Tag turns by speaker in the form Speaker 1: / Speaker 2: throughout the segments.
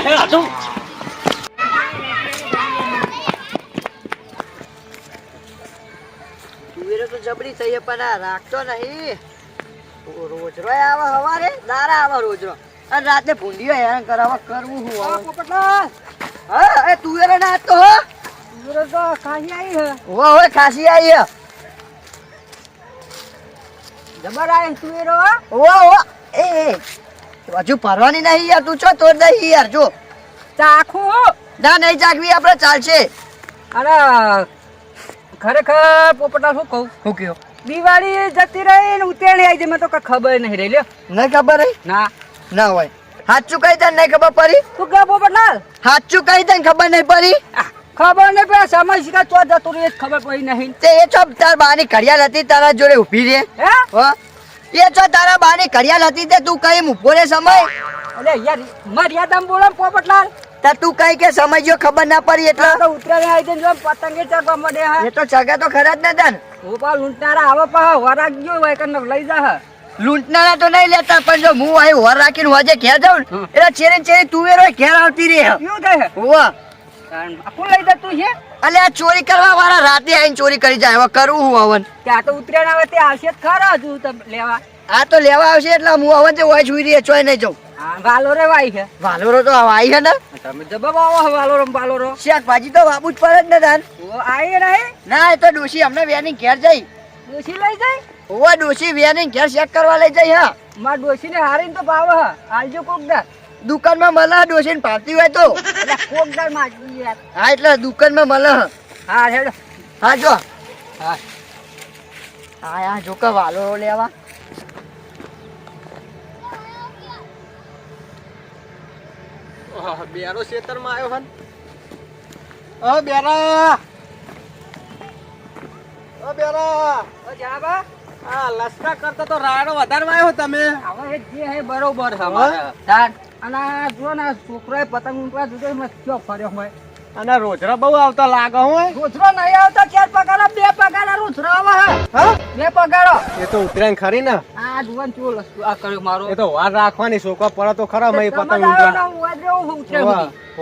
Speaker 1: હે હતું
Speaker 2: તુવેરો તો જબરી થઈ પણ આ રાખતો નહીં. રોજ રો આવે હવારે? દારા આવે રોજ રો અને રાતે ભૂંડીઓ હેરાન કરાવવા કરવું હું.
Speaker 3: પોપટલાલ.
Speaker 2: હા એ તુવેરો ના તો હો.
Speaker 3: તુવેરો તો ખાસી આવી હે
Speaker 2: હો હવે ખાસી આવી હે.
Speaker 3: જબર આવી તુવેરો હો.
Speaker 2: હો હો એ એ. હજુ પરવાની નહીં યાર તું છો તોડ નહીં યાર જો.
Speaker 3: ચાખું
Speaker 2: ના નહીં ચાખવી આપણે ચાલશે.
Speaker 3: અરે ખરેખર પોપટલાલ શું કહું?
Speaker 2: શું કયો
Speaker 3: દિવાળી જતી રહી ને ઉતેણી આવી જઈ મને તો કઈ ખબર નહીં રહી લ્યો.
Speaker 2: નહીં ખબર રહી?
Speaker 3: ના.
Speaker 2: ના હોય. સાચું કહી દે નહીં ખબર પડી?
Speaker 3: શું કહે પોપટલાલ?
Speaker 2: સાચું કહી દે ખબર નહીં પડી?
Speaker 3: ખબર નહીં પડે સમય શીખા ચો જતું રહી ખબર પડી નહીં.
Speaker 2: તે એ છો તાર બાની ઘડિયાળ હતી તારા જોડે ઊભી રે
Speaker 3: હે?
Speaker 2: હો? એ ચો તારા બાની કરિયાલ હતી તે તું કઈ ઊભો રે સમય?
Speaker 3: અલે યાર મર્યાદામાં બોલો પોપટલાલ.
Speaker 2: તા તું કઈ કે સમય જો ખબર ના પડી એટલે?
Speaker 3: તો ઉતરે આવી દે જો પતંગે ચગવા મળે હા.
Speaker 2: એ તો ચગા તો ખરા જ ને તન.
Speaker 3: ગોપાલ લૂંટનારા આવો પા વરાગ ગયો હોય કે લઈ જા હા.
Speaker 2: લૂંટનારા તો નહીં લેતા પણ જો હું આય વર રાખીને વાજે ઘેર જાઉં એટલે ચેરે ચેરે ચેરી તુવેરો ઘેર આવતી રે
Speaker 3: શું થાય? હે?
Speaker 2: હોવા
Speaker 3: કોણ લઈ જતું છે
Speaker 2: અલે આ ચોરી કરવા વાળા રાતે આવીને ચોરી કરી જાય. હવે કરવું હું હવન?
Speaker 3: ત્યાં તો ઉતરેણ આવે તે આવશે ખરા હજુ તમે લેવા.
Speaker 2: આ તો લેવા આવશે એટલે હું હવન તે હોય સુઈ રહી ચોય નહીં જાઉં.
Speaker 3: હા વાલો રે વાઈ છે.
Speaker 2: વાલોરો તો આવી છે ને?
Speaker 3: તમે જવાબ આવો
Speaker 2: શાકભાજી તો વાપું જ પડે જ ને
Speaker 3: ઓ આઈ નહીં?
Speaker 2: ના એ તો ડોશી અમને વેની ઘેર જઈ
Speaker 3: ડોશી લઈ જઈ
Speaker 2: ઓવા ડોશી વેની ઘેર ચેક કરવા લઈ જઈ હા.
Speaker 3: માર ડોશી ને હારીને તો પાવ હે. આલજો કોક દા
Speaker 2: દુકાનમાં મળે ડોસી ને ભાવતી હોય તો.
Speaker 3: એટલે યાર
Speaker 2: હા એટલે દુકાનમાં મળે હ.
Speaker 3: હા હેડો.
Speaker 2: હા જો.
Speaker 3: હા.
Speaker 2: હા હા જો કે વાલો લેવા.
Speaker 1: બેરો ખેતરમાં આવ્યો હન. બેરા. ઓ બેરા.
Speaker 3: ઓ જા બા
Speaker 1: આ કરતા તો રાડો વધારવા આવ્યો તમે.
Speaker 3: હવે જે હે બરોબર છે
Speaker 1: હા?
Speaker 3: અને આ જો ને છોકરાએ પતંગ ઉંપરા જુદો મેં ક્યો ફર્યો હોય.
Speaker 1: અને રોજરા બહુ આવતા લાગે હું
Speaker 3: રોજરો નહીં આવતા ચાર પગાર બે પગાર રોજરો આવે હા? બે પગારો.
Speaker 1: એ તો ઉતરાયણ ખરી ને.
Speaker 3: આ જુવાન ચો આ કર્યો મારો.
Speaker 1: એ તો વાર રાખવાની છોકરા પડે તો ખરા મય પતંગ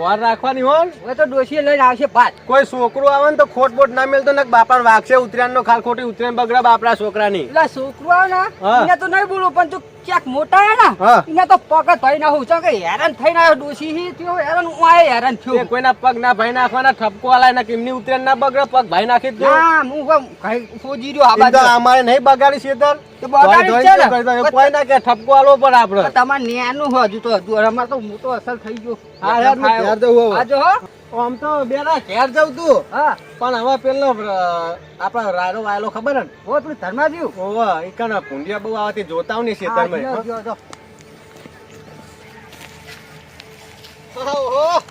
Speaker 1: વાર રાખવાની હોય.
Speaker 3: હવે તો ડોશી લઈને આવશે ભાત.
Speaker 1: કોઈ છોકરો આવે ને તો ખોટ બોટ ના મેલતો ને બાપા વાગશે ઉતરાયણ નો ખાલ ખોટી ઉતરાયણ બગડા બાપરા છોકરાની.
Speaker 3: એટલે છોકરો આવે ને એને તો નહીં બોલું પણ તું ક્યાંક મોટા હે ને એને તો પગ ભાઈ થઈ ના હું કે હેરાન થઈને આવ્યો ડોશી હી થયો હેરાન હું આય હેરાન થયો.
Speaker 1: કોઈના પગ ના ભાઈ નાખવાના ઠપકો આલા ને કેમની ઉતરાયણ ના બગડે પગ ભાઈ નાખી દો.
Speaker 3: હા હું કઈ સોજી રહ્યો આ
Speaker 1: તો
Speaker 3: બાજુ.
Speaker 1: અમારે નહીં બગાડી ધોઈ કોઈ ના કે ઠપકો આલવો પણ આપડે
Speaker 3: તમારે ન્યાનું હો હજુ તો હજુ અમારે તો મોટો અસર થઈ ગયો.
Speaker 1: હું ઘેર જવું હવે.
Speaker 3: આ
Speaker 1: આમ તો બેરા ઘેર જવું તું
Speaker 3: હા.
Speaker 1: પણ હવે પેલો આપડા રાયરો વાયલો ખબર ને?
Speaker 3: હો તું ધર્મા દ્યું
Speaker 1: ઓવા ઈ કના ભૂંડિયા બહુ આવતી જોતા હું ને ખેતરમાં ઓહો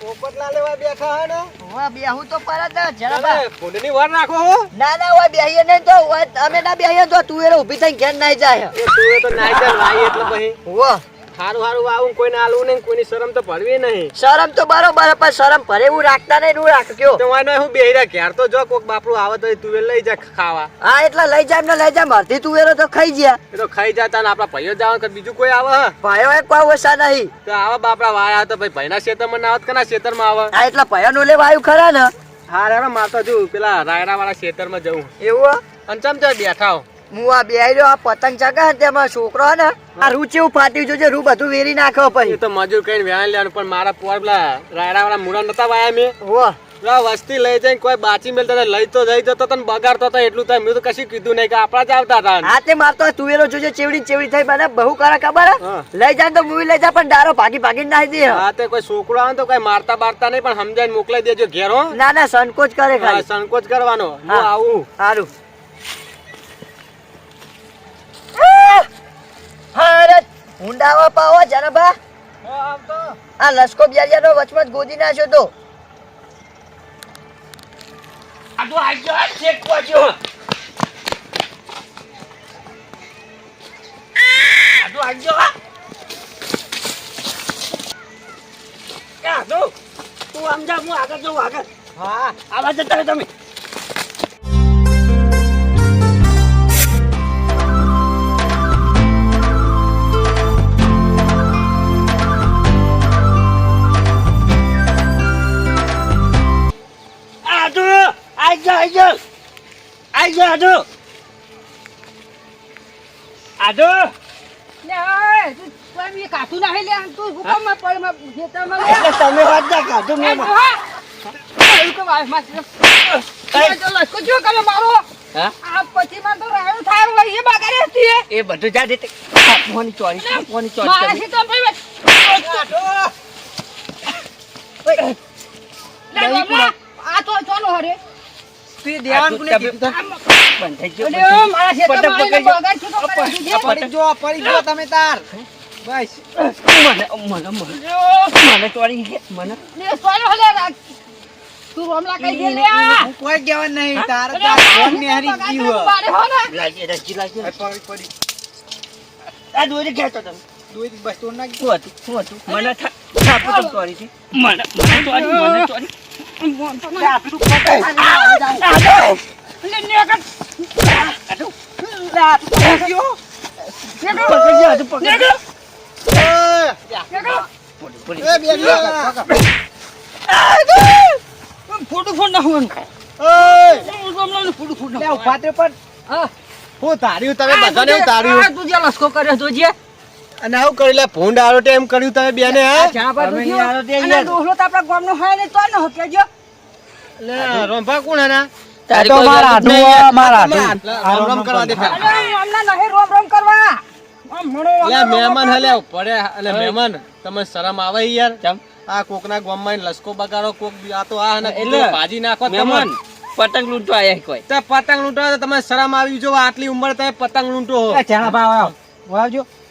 Speaker 1: પોપટલા લેવા બેઠા હે ને?
Speaker 2: હોવા બેહું તો પર જરા
Speaker 1: ભૂંડની વાર નાખો હો.
Speaker 2: ના ના હોય બેહીએ નહીં તો અમે ના બેહીએ તો તુવેરો ઊભી થઈને ઘેર નાઈ જાય
Speaker 1: એ તું એ તો નાઈ જાય એટલે પછી. હારું હારું આવું કોઈને આલવું નહીં કોઈની શરમ તો પડવી નહીં.
Speaker 2: શરમ તો બરોબર પણ શરમ ભરે એવું રાખતા નહીં એવું રાખ્યો
Speaker 1: તો હું બેહી ઘેર તો જો કોક બાપડું આવે તો તુવેર લઈ જા ખાવા.
Speaker 2: હા એટલે લઈ જાય ને લઈ જાય મરતી તુવેરો તો ખાઈ ગયા.
Speaker 1: એ તો ખાઈ જતા ને આપડા ભાઈઓ જવાનું કે બીજું કોઈ આવે?
Speaker 2: ભાઈઓ એ કોઈ ઓછા નહીં.
Speaker 1: તો આવા બાપડા વાયા તો ભાઈ ભાઈના ખેતરમાં ના આવત કના ખેતરમાં આવે?
Speaker 2: હા એટલે લેવા આવ્યું ખરા ને.
Speaker 1: હા રે માર તો જો પેલા રાયડા વાળા ખેતરમાં જવું.
Speaker 2: એવું હે?
Speaker 1: અને ચમ ચમ બેઠા હો?
Speaker 2: હું આ બે આ પતંગ ચગા તેમાં છોકરો ને આ રૂ ચેવું ફાટ્યું જોજે રૂ બધું વેરી નાખો પછી.
Speaker 1: તો મજૂર કઈ વ્યાણ લેવાનું પણ મારા પોર પેલા રાયડા વાળા મૂળા નતા વાયા મેં.
Speaker 2: હો.
Speaker 1: વસ્તી લઈ જઈને કોઈ બાચી મેલ તને લઈ તો જઈ જતો તને બગાડતો હતો એટલું થાય. મેં તો કશું કીધું નહીં કે આપણા જ આવતા હતા.
Speaker 2: હા તે મારતો તુવેરો જોજે ચેવડી ચેવડી થઈ. મને બહુ કરે ખબર. લઈ જાય તો મૂવી લઈ જાય પણ દારો ભાગી ભાગી નાખી દે.
Speaker 1: હા તે કોઈ છોકરો આવે તો કોઈ મારતા બારતા નહીં પણ સમજાઈને મોકલાઈ દેજો ઘેરો
Speaker 2: ના ના સંકોચ કરે ખાલી.
Speaker 1: સંકોચ કરવાનો. હું આવું.
Speaker 2: સારું ઊંડાવા પાવો જનબા આ લસકો બિયારિયાનો વચમાં ગોદી નાખ્યો તો.
Speaker 3: આજો આજો ચેક કોજો આજો આજો કા દો તું આમ જા હું આગળ જઉં આગળ.
Speaker 1: હા.
Speaker 3: આવા જતા રહો તમે
Speaker 4: આજો આજો
Speaker 3: લે ઓય, તું તું એમ એ કાઠું નાખી લે તું હુકમમાં પડમાં ખેતરમાં
Speaker 4: એટલે તમે વાત ના કાઢો
Speaker 3: એ
Speaker 4: મેં
Speaker 3: ડોહા! એ તો વાયમાં જો તમે મારો.
Speaker 4: હા?
Speaker 3: આ પછી માં તો રાયું થાય હોય એ બગાડે હતી એ.
Speaker 4: બધું જા દે આપવાની ચોરી આપવાની ચોરી
Speaker 3: મારે. છે તો ભાઈ લે બાબલા, આ તો ચાલો હરે.
Speaker 4: તું દેવાન કોને કીધું બંધ થઈ ગયો,
Speaker 3: અરે મારા છે તો
Speaker 4: પતંગ
Speaker 3: મારીને
Speaker 4: પકડજો.
Speaker 3: બગાડ છે તો કરે છે જે.
Speaker 4: પડી જો પડી જો તમે તાર. બસ. મને મને મને. મને ચોરી મને.
Speaker 3: લે ચાલો હલે રાખ. તું રોમલા કઈ દે લે
Speaker 4: કોઈ કહેવા નહીં તાર તાર ફોન
Speaker 3: છે
Speaker 4: ને
Speaker 3: તો
Speaker 4: હારી
Speaker 3: બગાડ
Speaker 4: ગયું
Speaker 3: કરે, મારે હો ને.
Speaker 4: લાગી રજી લાગી
Speaker 1: પડી પડી.
Speaker 4: આ દોરી ખેંચો તમે.
Speaker 1: દોઈ બસ તો નાખ.
Speaker 4: શું હતું શું હતું? મને થા- તો ચોરી છે. મને મને ચોરી મને ચોરી.
Speaker 3: ફોટો ફોડ નાખવાનું. ફોટો ફોડ
Speaker 4: લે,
Speaker 3: નાખવાનું.
Speaker 4: પણ.
Speaker 3: હા.
Speaker 1: હું તાર્યું તમે બધાને તાર્યું
Speaker 3: તું જે લસકો કર્યો તું જે.
Speaker 1: અને આવું કરેલા ફોન ભૂંડ આરો એમ કર્યું તમે બેને હા
Speaker 3: ગયો.
Speaker 4: તે
Speaker 3: અને દોહલો તો આપણા ગામનો હોય ને તો ન હકેજો.
Speaker 1: લે રોંભા કોણ હે ના
Speaker 4: તારી
Speaker 1: તો મારા
Speaker 4: વાત
Speaker 1: આઢું
Speaker 4: નહીં.
Speaker 1: આ, મારા
Speaker 4: આટુ
Speaker 1: રોમ કરવા દે
Speaker 4: હા.
Speaker 3: અરે આમના નહીં રોમ રોમ કરવા. આમ મણો
Speaker 1: લે મહેમાન હલે પડે અને મહેમાન તમે શરમ આવે યાર
Speaker 4: કેમ
Speaker 1: આ કોકના ગામમાં લસકો બગાડો કોક બી આ તો આ ને
Speaker 4: એટલે
Speaker 1: ભાજી નાખો
Speaker 4: મહેમાન પતંગ લૂંટવા આયા કોઈ
Speaker 1: તે પતંગ લૂંટો તો તમે શરમ આવી જો આટલી ઉંમર તમે પતંગ લૂંટો હો
Speaker 5: એ ચાણા ભાવ આવો.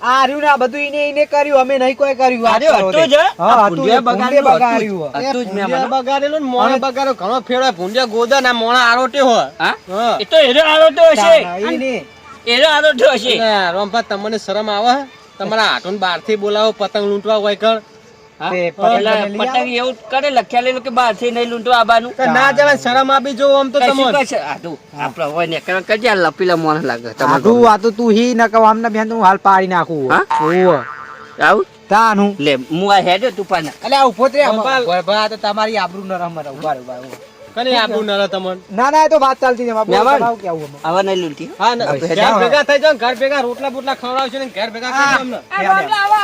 Speaker 5: આ ને આ બધું ઈને ઈને કર્યું અમે નહીં કોઈ કર્યું વાત
Speaker 4: હતું જ હા,
Speaker 5: હતું એ બગાડ્યું.
Speaker 4: હતું જ. હતું જ
Speaker 1: ભૂંડિયા
Speaker 4: મહેમાન.
Speaker 1: બગાડેલો ને મોણા બગાડ્યો ઘણો ફેરવાય ભૂંડિયા ગોદા ના મોણા આરોટે હો
Speaker 4: હા
Speaker 1: હા
Speaker 4: એ તો એરો આરોટો હશે એરો આરોટો હશે
Speaker 1: રોમભા તમને શરમ આવે? તમારા હાટોન બારથી બોલાવો પતંગ લૂંટવા હોય કર
Speaker 5: પતંગ
Speaker 4: એવું કરે લખ્યા કે બહારથી નહીં લૂંટવા આવવાનું
Speaker 1: ના જવાય શરમ આપી જો આમ તો
Speaker 4: કશે હોય ને કરજે લપીલા મોણ લાગે
Speaker 5: આટલું આ તો તું હી નકર આમને બેન તો હું હાલ પાડી નાખું
Speaker 4: આવું?
Speaker 5: તાનું.
Speaker 4: લે હું આ હેડ્યો
Speaker 5: અલે આ ઊભો તો તમારી આબરૂ નરમ રહે. ઊભા ઊભા
Speaker 1: કને આપું નરે તમને
Speaker 5: ના ના એ તો વાત ચાલતી છે
Speaker 4: આવા નહીં લૂંટી
Speaker 1: હા? ને ઘર ભેગા થઈ જાઓ ઘર ભેગા રોટલા બોટલા ખવડાવશે ને ઘર ભેગા
Speaker 3: આવા.